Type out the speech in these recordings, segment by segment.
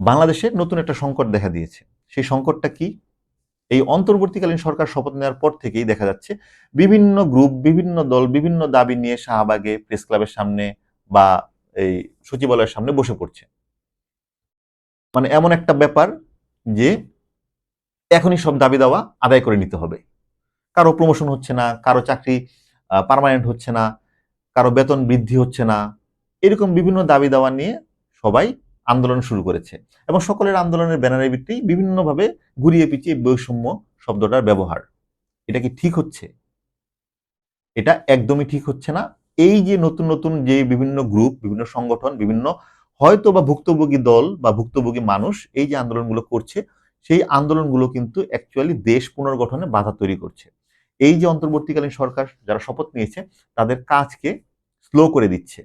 বাংলাদেশে নতুন একটা সংকট দেখা দিয়েছে। সেই সংকটটা কি? এই অন্তর্বর্তীকালীন সরকার শপথ নেওয়ার পর থেকেই দেখা যাচ্ছে বিভিন্ন গ্রুপ, বিভিন্ন দল, বিভিন্ন দাবি নিয়ে শাহবাগে প্রেস ক্লাবের সামনে বা এই সচিবালয়ের সামনে বসে পড়ছে। মানে এমন একটা ব্যাপার যে এখনই সব দাবি দাওয়া আদায় করে নিতে হবে। কারও প্রমোশন হচ্ছে না, কারও চাকরি পার্মানেন্ট হচ্ছে না, কারও বেতন বৃদ্ধি হচ্ছে না, এরকম বিভিন্ন দাবি দাওয়া নিয়ে সবাই আন্দোলন শুরু করেছে এবং সকলের আন্দোলনের ব্যানারের ভিত্তি বিভিন্নভাবে ঘুরিয়ে পিছিয়ে বৈষম্য শব্দটার ব্যবহার। এটা কি ঠিক হচ্ছে? এটা একদমই ঠিক হচ্ছে না। এই যে নতুন নতুন যে বিভিন্ন গ্রুপ বিভিন্ন সংগঠন, বিভিন্ন হয়তো বা ভুক্তভোগী দল বা ভুক্তভোগী মানুষ এই যে আন্দোলনগুলো করছে, সেই আন্দোলনগুলো কিন্তু অ্যাকচুয়ালি দেশ পুনর্গঠনে বাধা তৈরি করছে। এই যে অন্তর্বর্তীকালীন সরকার যারা শপথ নিয়েছে, তাদের কাজকে স্লো করে দিচ্ছে।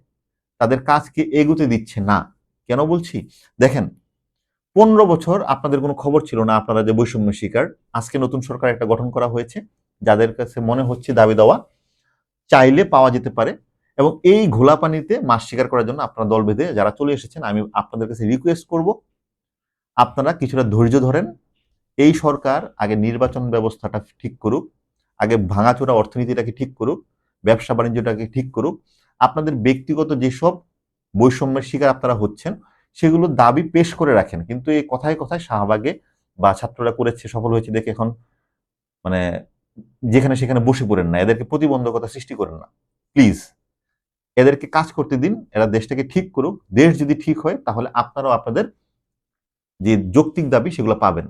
তাদের কাজকে এগুতে দিচ্ছে না। কেন বলছি? দেখেন, পনেরো বছর আপনাদের কোনো খবর ছিল না আপনারা যে বৈষম্য শিকার, আজকে নতুন সরকার একটা গঠন করা হয়েছে, যাদের কাছে মনে হচ্ছে দাবি দেওয়া, চাইলে পাওয়া যেতে পারে এবং এই ঘোলা পানিতে মাছ শিকার করার জন্য আপনারা দল বেঁধে যারা চলে এসেছেন, আমি আপনাদের কাছে রিকোয়েস্ট করব, আপনারা কিছুটা ধৈর্য ধরেন, এই সরকার আগে নির্বাচন ব্যবস্থাটা ঠিক করুক, আগে ভাঙাচোরা অর্থনীতিটাকে ঠিক করুক, ব্যবসা বাণিজ্যটাকে ঠিক করুক, আপনাদের ব্যক্তিগত যেসব বৈষম্যের শিকার আপনারা হচ্ছেন, সেগুলো দাবি পেশ করে রাখেন। কিন্তু এই কথায় কথায় শাহবাগে বা ছাত্ররা করেছে, সফল হয়েছে দেখে এখন মানে যেখানে সেখানে বসে পড়েন না, এদেরকে প্রতিবন্ধকতা সৃষ্টি করেন না। প্লিজ, এদেরকে কাজ করতে দিন, এরা দেশটাকে ঠিক করুক। দেশ যদি ঠিক হয়, তাহলে আপনারাও আপনাদের যে যৌক্তিক দাবি, সেগুলো পাবেন।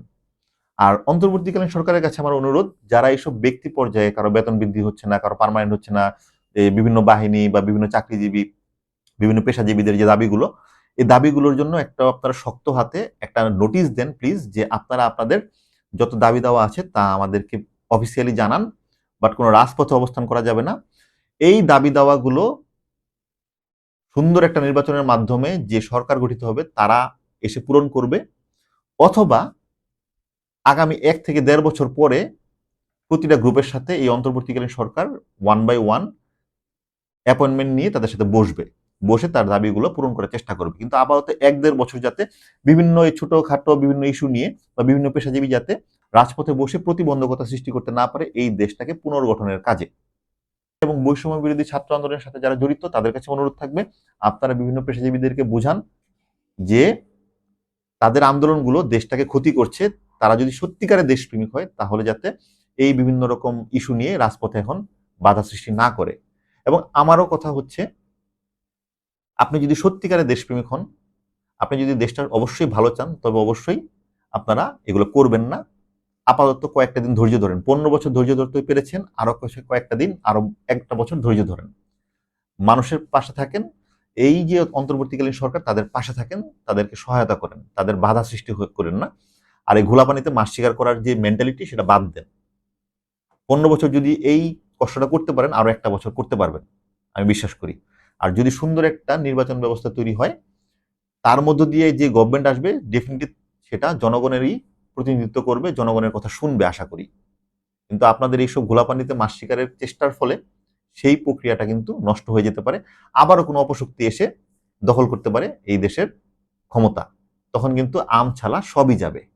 আর অন্তর্বর্তীকালীন সরকারের কাছে আমার অনুরোধ, যারা এইসব ব্যক্তি পর্যায়ে কারও বেতন বৃদ্ধি হচ্ছে না, কারও পারমানেন্ট হচ্ছে না বিভিন্ন বাহিনী বা বিভিন্ন চাকরিজীবী বিভিন্ন পেশাজীবীদের যে দাবিগুলো, এই দাবিগুলোর জন্য একটা আপনারা শক্ত হাতে একটা নোটিশ দেন প্লিজ যে আপনারা আপনাদের যত দাবি দেওয়া আছে তা আমাদেরকে অফিসিয়ালি জানান বাট কোনো রাজপথে অবস্থান করা যাবে না। এই দাবি দাওয়াগুলো সুন্দর একটা নির্বাচনের মাধ্যমে যে সরকার গঠিত হবে তারা এসে পূরণ করবে, অথবা আগামী এক থেকে দেড় বছর পরে প্রতিটা গ্রুপের সাথে এই অন্তর্বর্তীকালীন সরকার ওয়ান বাই ওয়ান অ্যাপয়েন্টমেন্ট নিয়ে তাদের সাথে বসবে। বসে তার দাবিগুলো পূরণ করার চেষ্টা করবে। কিন্তু আপাতত এক দেড় বছর যাতে বিভিন্ন এই ছোটখাটো বিভিন্ন ইস্যু নিয়ে বা বিভিন্ন পেশাজীবী যাতে রাজপথে বসে প্রতিবন্ধকতা সৃষ্টি করতে না পারে, এই দেশটাকে পুনর্গঠনের কাজে। এবং বৈষম্য বিরোধী ছাত্র আন্দোলনের সাথে যারা জড়িত, তাদের কাছে অনুরোধ থাকবে, আপনারা বিভিন্ন পেশাজীবীদেরকে বোঝান যে তাদের আন্দোলনগুলো দেশটাকে ক্ষতি করছে। তারা যদি সত্যিকারে দেশপ্রেমিক হয়, তাহলে যাতে এই বিভিন্ন রকম ইস্যু নিয়ে রাজপথে এখন বাধা সৃষ্টি না করে। এবং আমারও কথা হচ্ছে আপনি যদি সত্যিকারের দেশপ্রেমিক হন, আপনি যদি দেশটার অবশ্যই ভালো চান, তবে অবশ্যই আপনারা এগুলো করবেন না। আপাতত কয়েকটা দিন ধৈর্য ধরেন। পনেরো বছর ধৈর্য ধরতে পেরেছেন, আরও কয়েকটা দিন, আরও একটা বছর ধৈর্য ধরেন। মানুষের পাশে থাকেন, এই যে অন্তর্বর্তীকালীন সরকার তাদের পাশে থাকেন, তাদেরকে সহায়তা করেন, তাদের বাধা সৃষ্টি করেন না। আর এই ঘোলা পানিতে মাছ শিকার করার যে মেন্টালিটি সেটা বাদ দেন। পনেরো বছর যদি এই কষ্টটা করতে পারেন, আরও একটা বছর করতে পারবেন। আমি বিশ্বাস করি। আর যদি সুন্দর একটা নির্বাচন ব্যবস্থা তৈরি হয়, তার মধ্য দিয়ে যে গভর্নমেন্ট আসবে ডেফিনেটলি সেটা জনগণেরই প্রতিনিধিত্ব করবে, জনগণের কথা শুনবে, আশা করি। কিন্তু আপনাদের এইসব ঘোলাপানিতে মাছ শিকারের চেষ্টার ফলে সেই প্রক্রিয়াটা কিন্তু নষ্ট হয়ে যেতে পারে। আবারও কোনো অপশক্তি এসে দখল করতে পারে এই দেশের ক্ষমতা। তখন কিন্তু আম ছালা সবই যাবে।